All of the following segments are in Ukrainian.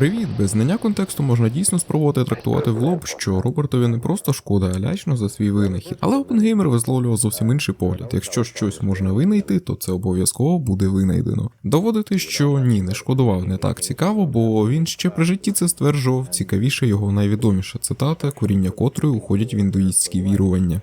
Привіт! Без знання контексту можна дійсно спробувати трактувати в лоб, що Робертові не просто шкода, а лячно за свій винахід. Але Опенгеймер висловлював зовсім інший погляд. Якщо щось можна винайти, то це обов'язково буде винайдено. Доводити, що ні, не шкодував, не так цікаво, бо він ще при житті це стверджував. Цікавіше його найвідоміша цитата, коріння котрої уходять в індуїстські вірування.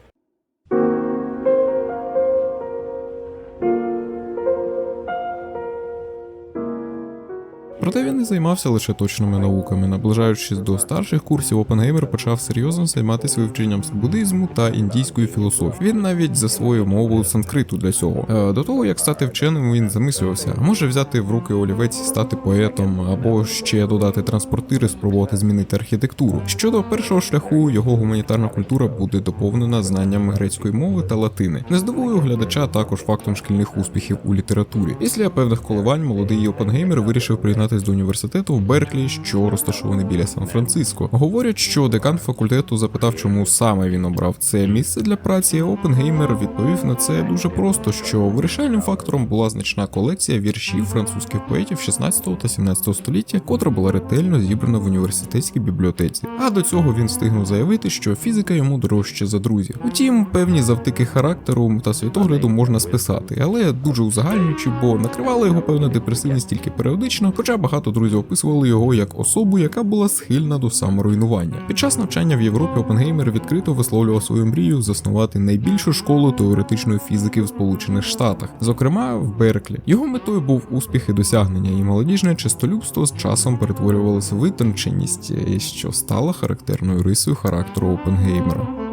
Проте він не займався лише точними науками. Наближаючись до старших курсів, Опенгеймер почав серйозно займатися вивченням буддизму та індійської філософії. Він навіть засвоїв мову санскриту для цього. Е, До того як стати вченим, він замислювався, може взяти в руки олівець, і стати поетом, або ще додати транспортири, спробувати змінити архітектуру. Щодо першого шляху, його гуманітарна культура буде доповнена знанням грецької мови та латини. Не здивую глядача також фактом шкільних успіхів у літературі. Після певних коливань молодий Опенгеймер вирішив приєднатися до університету в Берклі, що розташований біля Сан-Франциско. Говорять, що декан факультету запитав, чому саме він обрав це місце для праці. Опенгеймер відповів на це дуже просто: що вирішальним фактором була значна колекція віршів французьких поетів 16 та 17 століття, котра була ретельно зібрана в університетській бібліотеці. А до цього він встигнув заявити, що фізика йому дорожче за друзів. Утім, певні завтики характеру та світогляду можна списати, але дуже узагальнюючи, бо накривала його певна депресивність тільки періодично, хоча багато друзів описували його як особу, яка була схильна до саморуйнування. Під час навчання в Європі Опенгеймер відкрито висловлював свою мрію заснувати найбільшу школу теоретичної фізики в Сполучених Штатах, зокрема в Берклі. Його метою був успіх і досягнення, і молодіжне чистолюбство з часом перетворювалося витонченість, що стало характерною рисою характеру Опенгеймера.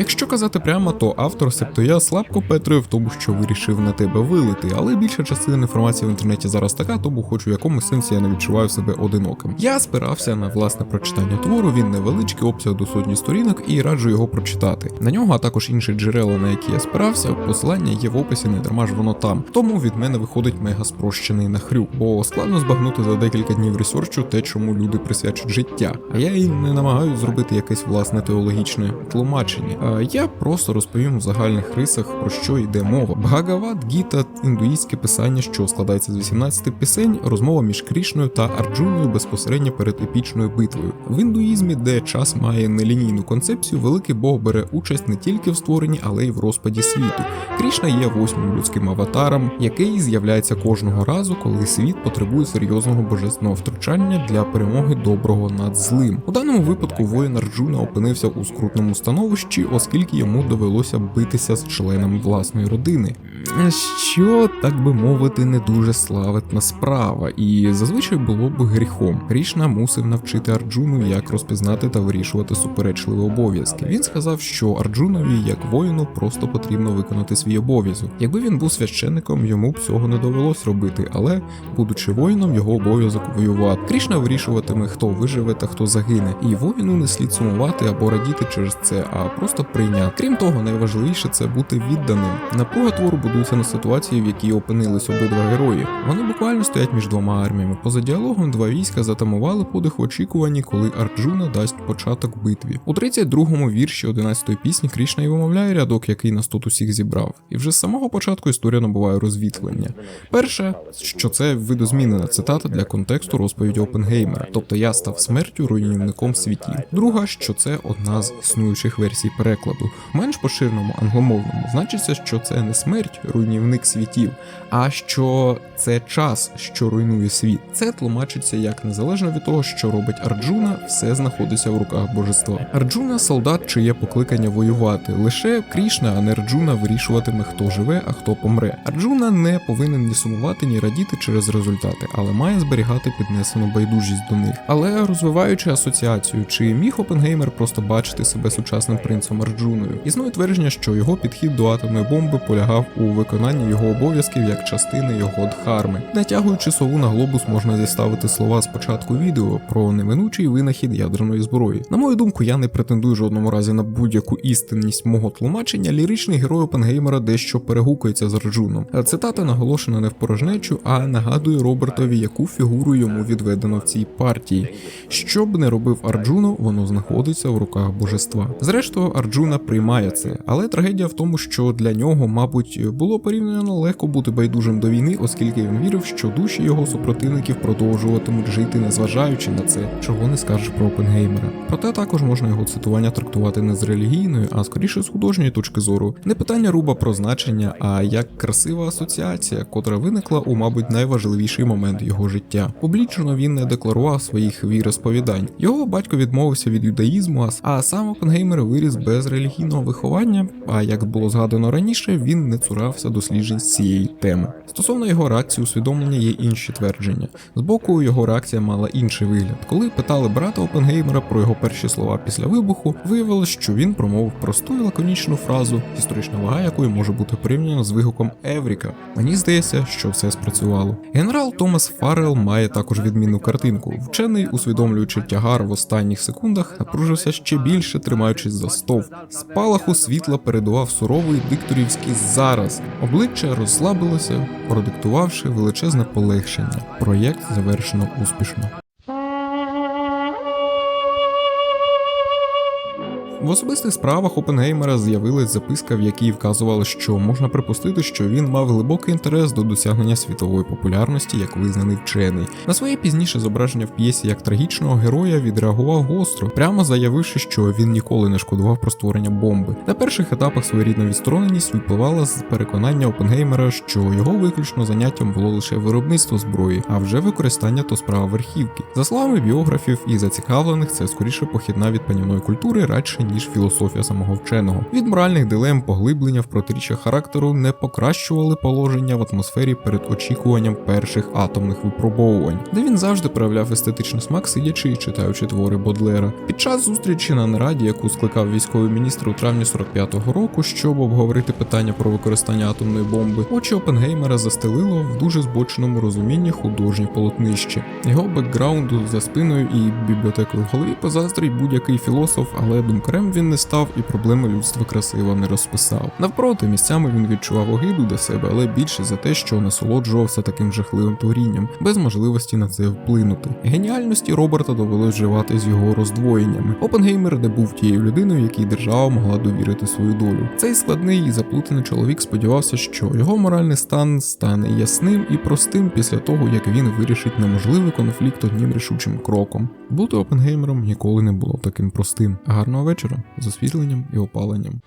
Якщо казати прямо, то автор, себто я слабко петрую в тому, що вирішив на тебе вилити, але більша частина інформації в інтернеті зараз така, тому хоч у якомусь сенсі я не відчуваю себе одиноким. Я спирався на власне прочитання твору, він невеличкий обсяг до сотні сторінок і раджу його прочитати. На нього, а також інші джерела, на які я спирався, посилання є в описі, не дарма ж воно там. Тому від мене виходить мега спрощений нахрюк, бо складно збагнути за декілька днів ресерчу те, чому люди присвячують життя. А я і не намагаюся зробити якесь власне теологічне тлумачення. Е, Я просто розповім в загальних рисах про що йде мова. Бхагават Гіта індуїстське писання, що складається з 18 пісень, розмова між Крішною та Арджуною безпосередньо перед епічною битвою. В індуїзмі, де час має нелінійну концепцію, великий Бог бере участь не тільки в створенні, але й в розпаді світу. Крішна є восьмим людським аватаром, який з'являється кожного разу, коли світ потребує серйозного божественного втручання для перемоги доброго над злим. У даному випадку воїн Арджуна опинився у скрутному становищі, оскільки йому довелося битися з членами власної родини. Що, так би мовити, не дуже славетна справа, і зазвичай було б гріхом. Крішна мусив навчити Арджуну, як розпізнати та вирішувати суперечливі обов'язки. Він сказав, що Арджунові, як воїну, просто потрібно виконати свій обов'язок. Якби він був священником, йому б цього не довелось робити, але, будучи воїном, його обов'язок воювати. Крішна вирішуватиме, хто виживе та хто загине, і воїну не слід сумувати або радіти через це, а просто прийняти. Крім того, найважливіше це бути відданим. Напруга твору будується на ситуації, в якій опинились обидва герої. Вони буквально стоять між двома арміями. Поза діалогом два війська затамували подих в очікуванні, коли Арджуна дасть початок битві. У 32-му вірші 11-ї пісні Крішна й вимовляє рядок, який нас тут усіх зібрав. І вже з самого початку історія набуває розвітлення. Перше, що це видозмінена цитата для контексту розповіді Опенгеймера, тобто я став смертю руйнівником світів. Друга, що це одна з існуючих версій перекладу. Менш поширеному англомовному значиться, що це не смерть, руйнівник світів, а що це час, що руйнує світ. Це тлумачиться як незалежно від того, що робить Арджуна, все знаходиться в руках божества. Арджуна солдат, чиє покликання воювати. Лише Крішна, а не Арджуна вирішуватиме, хто живе, а хто помре. Арджуна не повинен ні сумувати, ні радіти через результати, але має зберігати піднесену байдужість до них. Але розвиваючи асоціацію, чи міг Опенгеймер просто бачити себе сучасним принцем Арджуною? Існує твердження, що його підхід до атомної бомби полягав у виконанні його обов'язків як частини його дхарми. Натягуючи сову на глобус, можна зіставити слова з початку відео про неминучий винахід ядерної зброї. На мою думку, я не претендую жодному разі на будь-яку істинність мого тлумачення. Ліричний герой Опенгеймера дещо перегукується з Арджуном. Цитата наголошена не в порожнечу, а нагадує Робертові, яку фігуру йому відведено в цій партії. Що б не робив Арджуно, воно знаходиться в руках божества. Зрештою, Арджуна приймає це, але трагедія в тому, що для нього, мабуть, було порівняно легко бути байдужим до війни, оскільки він вірив, що душі його супротивників продовжуватимуть жити, незважаючи на це, чого не скажеш про Опенгеймера. Проте також можна його цитування трактувати не з релігійної, а скоріше з художньої точки зору. Не питання руба про значення, а як красива асоціація, котра виникла у, мабуть, найважливіший момент його життя. Публічно він не декларував своїх віросповідань. Його батько відмовився від юдаїзму, а- сам Опенгеймер виріс без релігійного виховання. А як було згадано раніше, він не цурався досліджень цієї теми. Стосовно його реакції усвідомлення є інші твердження. З боку його реакція мала інший вигляд. Коли питали брата Опенгеймера про його перші слова після вибуху, виявилось, що він промовив просту і лаконічну фразу, історична вага якої може бути порівняна з вигуком Евріка. Мені здається, що все спрацювало. Генерал Томас Фаррел має також відмінну картинку. Вчений, усвідомлюючи тягар в останніх секундах, напружився ще більше, тримаючись за стов. Спалаху світла передував суровий дикторівський зараз. Обличчя розслабилося, продиктувавши величезне полегшення. Проєкт завершено успішно. В особистих справах Опенгеймера з'явилась записка, в якій вказувало, що можна припустити, що він мав глибокий інтерес до досягнення світової популярності як визнаний вчений. На своє пізніше зображення в п'єсі як трагічного героя відреагував гостро, прямо заявивши, що він ніколи не шкодував про створення бомби. На перших етапах своєрідна відстороненість випливала з переконання Опенгеймера, що його виключно заняттям було лише виробництво зброї, а вже використання то справа верхівки. За словами біографів і зацікавлених, це скоріше похідна від панівної культури радше ніж філософія самого вченого. Від моральних дилем поглиблення в протиріччя характеру не покращували положення в атмосфері перед очікуванням перших атомних випробовувань, де він завжди проявляв естетичний смак, сидячи і читаючи твори Бодлера. Під час зустрічі на нараді, яку скликав військовий міністр у травні 45-го року, щоб обговорити питання про використання атомної бомби, очі Опенгеймера застелило в дуже збоченому розумінні художнє полотнище. Його бекграунду за спиною і бібліотекою в голові позаздрить будь-який філософ, але думкарем він не став і проблеми людства красиво не розписав. Навпроти, місцями він відчував огиду до себе, але більше за те, що насолоджувався таким жахливим творінням, без можливості на це вплинути. Геніальності Роберта довелось вживати з його роздвоєннями. Опенгеймер не був тією людиною, якій держава могла довірити свою долю. Цей складний і заплутаний чоловік сподівався, що його моральний стан стане ясним і простим після того, як він вирішить неможливий конфлікт одним рішучим кроком. Бути Опенгеймером ніколи не було таким простим. Гарного вечора з освітленням і опаленням.